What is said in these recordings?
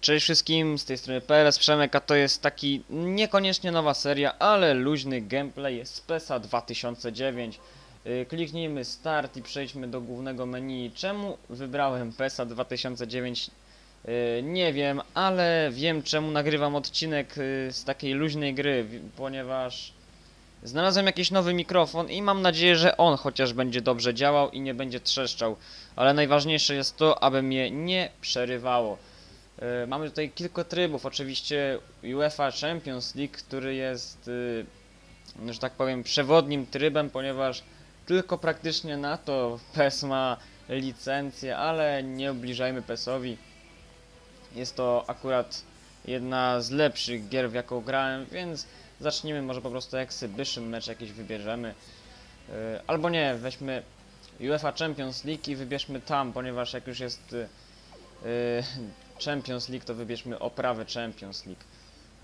Cześć wszystkim, z tej strony PLS Przemek, a to jest taki niekoniecznie nowa seria, ale luźny gameplay z PESA 2009. Yy, Kliknijmy start i przejdźmy do głównego menu. Czemu wybrałem PESA 2009? Yy, Nie wiem, ale wiem czemu nagrywam odcinek yy, z takiej luźnej gry, ponieważ znalazłem jakiś nowy mikrofon i mam nadzieję, że on chociaż będzie dobrze działał i nie będzie trzeszczał. Ale najważniejsze jest to, aby mnie nie przerywało. E, Mamy tutaj kilka trybów, oczywiście UEFA Champions League, który jest, no, że tak powiem, przewodnim trybem, ponieważ tylko praktycznie na to PES ma licencję, ale nie ubliżajmy PESowi. Jest to akurat jedna z lepszych gier, w jaką grałem, więc zacznijmy może po prostu exhibition mecz jakiś wybierzemy. E, Albo nie, weźmy UEFA Champions League i wybierzmy tam, ponieważ jak już jest Champions League, to wybierzmy oprawę Champions League.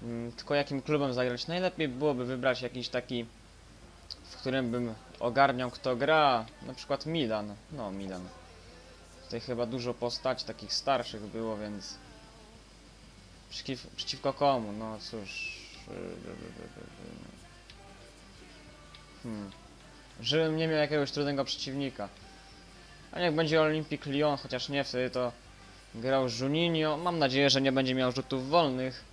Mm, Tylko jakim klubem zagrać? Najlepiej byłoby wybrać jakiś taki, w którym bym ogarniał kto gra, na przykład Milan. No, Milan. Tutaj chyba dużo postaci takich starszych było, więc przeciw, przeciwko komu? No cóż. Hmm. Żebym nie miał jakiegoś trudnego przeciwnika. A niech będzie Olympic Lyon, chociaż nie wtedy to grał Juninho. Mam nadzieję, że nie będzie miał rzutów wolnych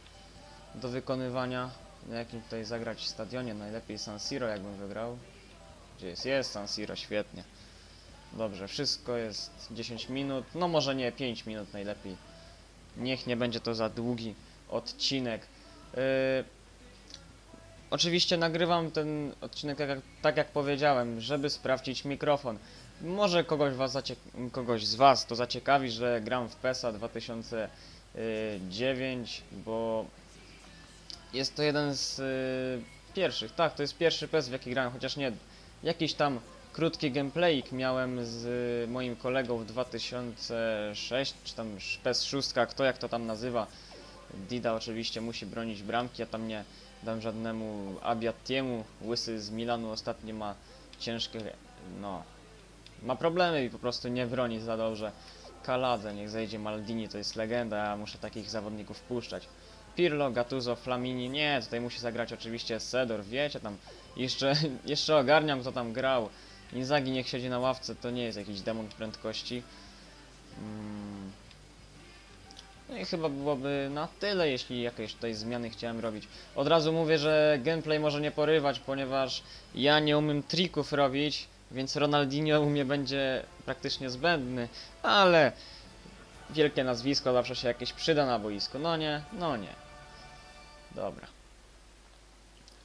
do wykonywania. Na jakim tutaj zagrać stadionie? Najlepiej San Siro, jakbym wygrał. Gdzie jest? Jest San Siro, świetnie. Dobrze, wszystko jest 10 minut. No może nie, 5 minut najlepiej. Niech nie będzie to za długi odcinek. Yy, oczywiście nagrywam ten odcinek jak, tak jak powiedziałem, żeby sprawdzić mikrofon. Może kogoś, was kogoś z Was to zaciekawi, że gram w PESA 2009, bo jest to jeden z y, pierwszych. Tak, to jest pierwszy PES, w jaki grałem, chociaż nie. Jakiś tam krótki gameplayik miałem z y, moim kolegą w 2006, czy tam PES 6, kto jak to tam nazywa. Dida oczywiście musi bronić bramki, ja tam nie dam żadnemu Abiatiemu. Łysy z Milanu ostatnio ma ciężkie, no, ma problemy i po prostu nie broni za dobrze. Kaladze, niech zejdzie Maldini, to jest legenda, ja muszę takich zawodników wpuszczać. Pirlo, Gattuso, Flamini, nie, tutaj musi zagrać oczywiście Sedor, wiecie, tam jeszcze, jeszcze ogarniam kto tam grał. Inzaghi niech siedzi na ławce, to nie jest jakiś demon prędkości. Mm. No i chyba byłoby na tyle, jeśli jakieś tutaj zmiany chciałem robić. Od razu mówię, że gameplay może nie porywać, ponieważ ja nie umiem trików robić, więc Ronaldinho u mnie będzie praktycznie zbędny, ale wielkie nazwisko zawsze się jakieś przyda na boisku. No nie, no nie. Dobra.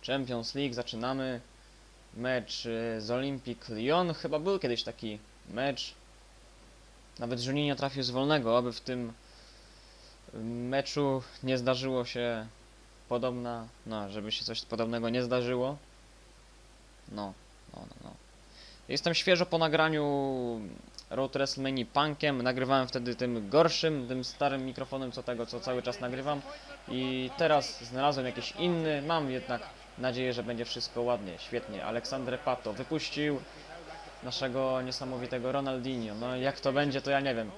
Champions League, zaczynamy. Mecz y, z Olympic Lyon. Chyba był kiedyś taki mecz. Nawet Juninho trafił z wolnego, aby w tym meczu nie zdarzyło się podobna, no, żeby się coś podobnego nie zdarzyło. No, no, no, no. Jestem świeżo po nagraniu Road WrestleMania Punkiem. Nagrywałem wtedy tym gorszym, tym starym mikrofonem, co tego, co cały czas nagrywam. I teraz znalazłem jakiś inny. Mam jednak nadzieję, że będzie wszystko ładnie, świetnie. Aleksandre Pato wypuścił naszego niesamowitego Ronaldinho. No jak to będzie, to ja nie wiem.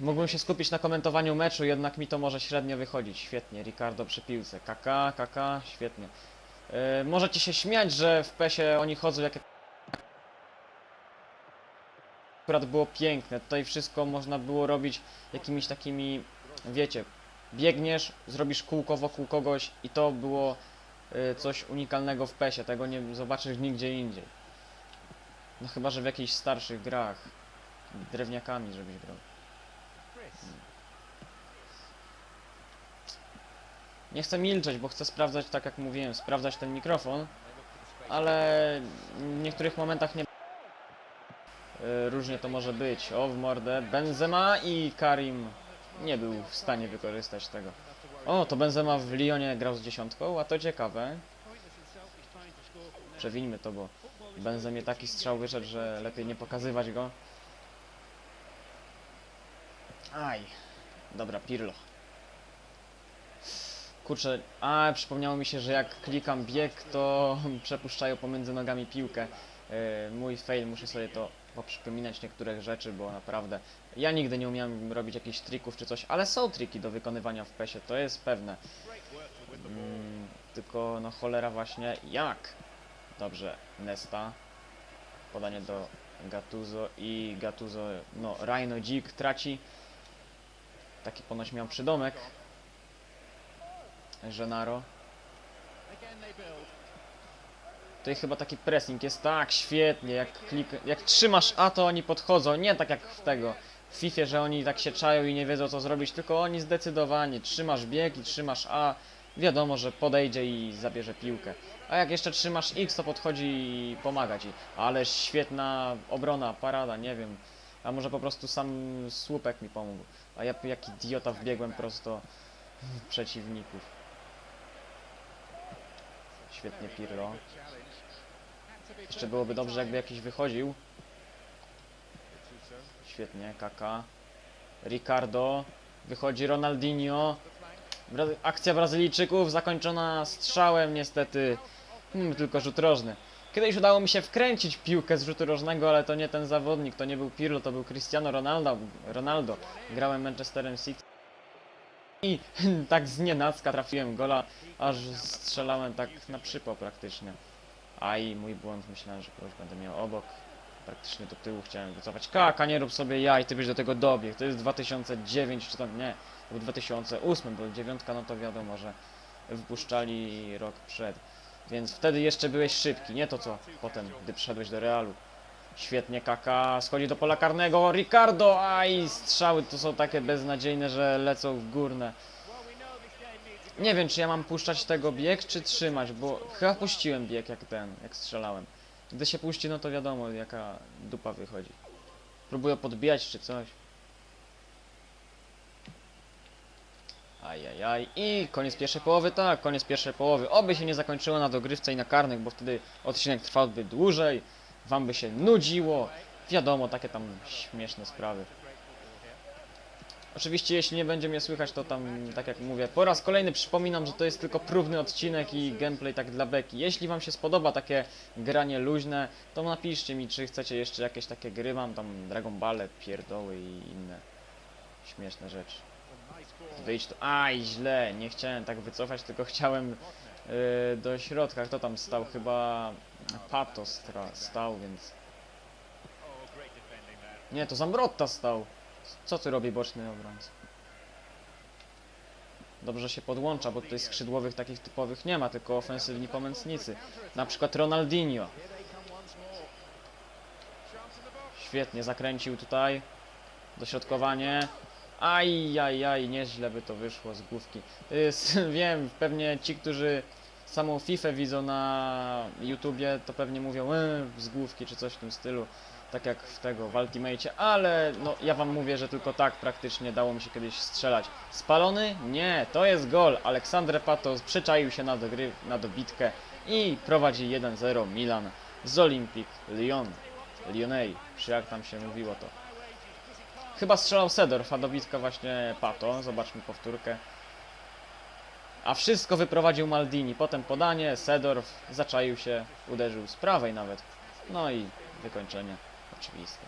Mógłbym się skupić na komentowaniu meczu, jednak mi to może średnio wychodzić. Świetnie, Ricardo przy piłce. Kaka, kaka, świetnie. Yy, możecie się śmiać, że w PESie oni chodzą jak akurat było piękne. Tutaj wszystko można było robić jakimiś takimi, wiecie, biegniesz, zrobisz kółko wokół kogoś i to było y, coś unikalnego w PESie. Tego nie zobaczysz nigdzie indziej. No chyba, że w jakichś starszych grach. Drewniakami, żebyś grał. Nie chcę milczeć, bo chcę sprawdzać, tak jak mówiłem, sprawdzać ten mikrofon, ale w niektórych momentach nie Różnie to może być. O, w mordę. Benzema i Karim nie był w stanie wykorzystać tego. O, to Benzema w Lyonie grał z dziesiątką, a to ciekawe. Przewińmy to, bo Benzemie taki strzał wyszedł, że lepiej nie pokazywać go. Aj. Dobra, Pirlo. Kurczę, a przypomniało mi się, że jak klikam bieg, to przepuszczają pomiędzy nogami piłkę. Yy, mój fail, muszę sobie to poprzypominać niektóre rzeczy, bo naprawdę ja nigdy nie umiałem robić jakichś trików czy coś, ale są triki do wykonywania w PESie, to jest pewne. Mm, tylko no cholera właśnie jak? Dobrze, Nesta. Podanie do Gattuso i Gattuso, no Rhino Dzik traci. Taki ponoć miał przydomek. Genaro. Tutaj chyba taki pressing jest tak świetnie, jak klik, jak trzymasz A to oni podchodzą, nie tak jak w tego w FIFA, że oni tak się czają i nie wiedzą co zrobić, tylko oni zdecydowanie trzymasz bieg i trzymasz A, wiadomo, że podejdzie i zabierze piłkę. A jak jeszcze trzymasz X, to podchodzi i pomaga ci. Ale świetna obrona, parada, nie wiem. A może po prostu sam słupek mi pomógł. A ja jak idiota wbiegłem prosto w przeciwników. Świetnie Pirlo. Jeszcze byłoby dobrze, jakby jakiś wychodził. Świetnie, Kaka. Ricardo. Wychodzi Ronaldinho. Bra akcja Brazylijczyków zakończona strzałem niestety. Hmm, tylko rzut rożny. Kiedyś udało mi się wkręcić piłkę z rzutu rożnego, ale to nie ten zawodnik, to nie był Pirlo, to był Cristiano Ronaldo. Ronaldo. Grałem Manchesterem City. I tak z nienacka trafiłem gola, aż strzelałem tak na przypał praktycznie. Aj, mój błąd, myślałem, że kogoś będę miał obok. Praktycznie do tyłu chciałem wycofać. Kaka, nie rób sobie jaj, ty byś do tego dobiegł. To jest 2009 czy tam, nie, to był 2008, bo dziewiątka, no to wiadomo, że wypuszczali rok przed. Więc wtedy jeszcze byłeś szybki, nie to co potem, gdy przyszedłeś do Realu. Świetnie Kaka, schodzi do pola karnego, Ricardo, aj, strzały to są takie beznadziejne, że lecą w górne. Nie wiem, czy ja mam puszczać tego bieg, czy trzymać, bo chyba puściłem bieg jak ten, jak strzelałem. Gdy się puści, no to wiadomo, jaka dupa wychodzi. Próbuję podbijać czy coś. Ajajaj. I koniec pierwszej połowy, tak, koniec pierwszej połowy. Oby się nie zakończyło na dogrywce i na karnych, bo wtedy odcinek trwałby dłużej. Wam by się nudziło. Wiadomo, takie tam śmieszne sprawy. Oczywiście jeśli nie będzie mnie słychać, to tam, tak jak mówię, po raz kolejny przypominam, że to jest tylko próbny odcinek i gameplay tak dla beki. Jeśli wam się spodoba takie granie luźne, to napiszcie mi, czy chcecie jeszcze jakieś takie gry, mam tam Dragon Ball, pierdoły i inne śmieszne rzeczy. Wyjść to... Aj, źle, nie chciałem tak wycofać, tylko chciałem yy, do środka. Kto tam stał? Chyba Pato stra- stał, więc... Nie, to Zambrotta stał. Co ty robi boczny obrońca? Dobrze się podłącza, bo tutaj skrzydłowych takich typowych nie ma, tylko ofensywni pomocnicy. Na przykład Ronaldinho. Świetnie zakręcił tutaj. Dośrodkowanie. Aj, aj, aj, nieźle by to wyszło z główki. Y, Wiem, pewnie ci, którzy samą FIFA widzą na YouTubie, to pewnie mówią e, z główki czy coś w tym stylu. Tak jak w tego w Ultimate, ale no ja wam mówię, że tylko tak praktycznie dało mi się kiedyś strzelać. Spalony? Nie, to jest gol. Aleksandre Pato przyczaił się na, dogry, na dobitkę i prowadzi 1-0 Milan z Olympique Lyon. Lyonnais, czy jak tam się mówiło to. Chyba strzelał Sedorf, a dobitka właśnie Pato. Zobaczmy powtórkę. A wszystko wyprowadził Maldini. Potem podanie, Sedorf zaczaił się, uderzył z prawej nawet. No i wykończenie. Oczywiste.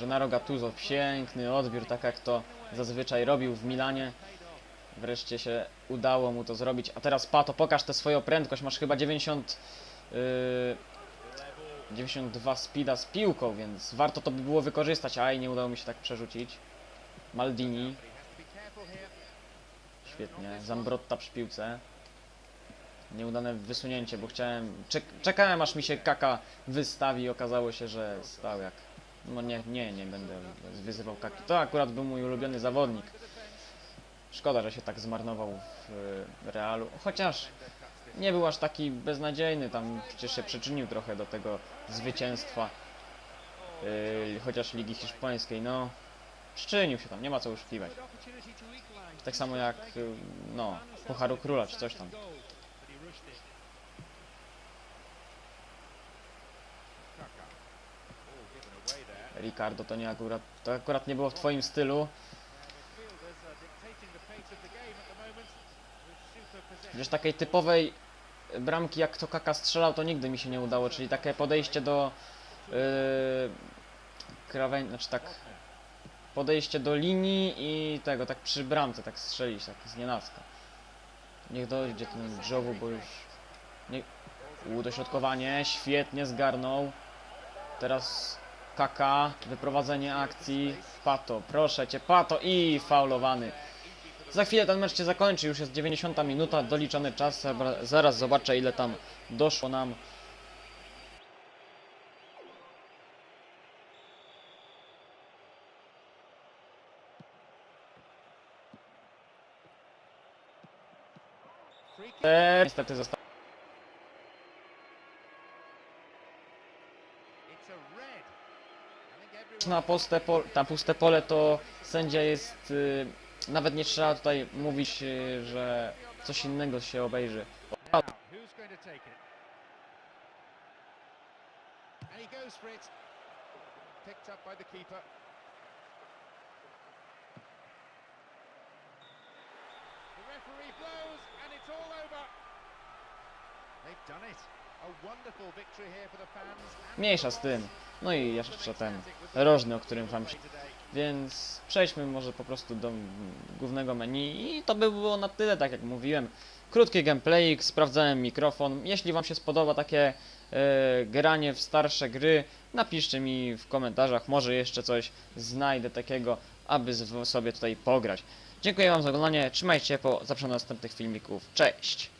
Gennaro Gattuso, piękny odbiór, tak jak to zazwyczaj robił w Milanie. Wreszcie się udało mu to zrobić. A teraz Pato, pokaż tę swoją prędkość. Masz chyba 90... Yy, 92 speeda z piłką, więc warto to by było wykorzystać. Aj, nie udało mi się tak przerzucić. Maldini. Świetnie. Zambrotta przy piłce. Nieudane wysunięcie, bo chciałem... Czek czekałem aż mi się Kaka wystawi i okazało się, że stał jak... No nie, nie, nie będę wyzywał Kaki. To akurat był mój ulubiony zawodnik. Szkoda, że się tak zmarnował w e, Realu. Chociaż nie był aż taki beznadziejny, tam przecież się przyczynił trochę do tego zwycięstwa. Yy, chociaż Ligi Hiszpańskiej, no. Przyczynił się tam, nie ma co uszukiwać. Tak samo jak, yy, no, Pucharu Króla czy coś tam. Ricardo, to nie akurat, to akurat nie było w twoim stylu. Chociaż takiej typowej bramki jak to Kaka strzelał to nigdy mi się nie udało, czyli takie podejście do yy, krawędzi, znaczy tak podejście do linii i tego, tak przy bramce, tak strzelić, tak z nienacka. Niech dojdzie ten Jowu, bo już nie... U, dośrodkowanie, świetnie zgarnął. Teraz Kaka, wyprowadzenie akcji, Pato, proszę cię, Pato i faulowany. Za chwilę ten mecz się zakończy, już jest 90 minuta, doliczony czas, zaraz zobaczę ile tam doszło nam. Eee, niestety został. Na puste, pole, na puste pole to sędzia jest. Y, nawet nie trzeba tutaj mówić, y, że coś innego się obejrzy. Mniejsza z tym. No i jeszcze ten rożny, o którym wam się. Więc przejdźmy może po prostu do głównego menu i to by było na tyle, tak jak mówiłem. Krótki gameplayik, sprawdzałem mikrofon. Jeśli wam się spodoba takie e, granie w starsze gry, napiszcie mi w komentarzach, może jeszcze coś znajdę takiego, aby sobie tutaj pograć. Dziękuję wam za oglądanie, trzymajcie się po zapraszam do następnych filmików. Cześć!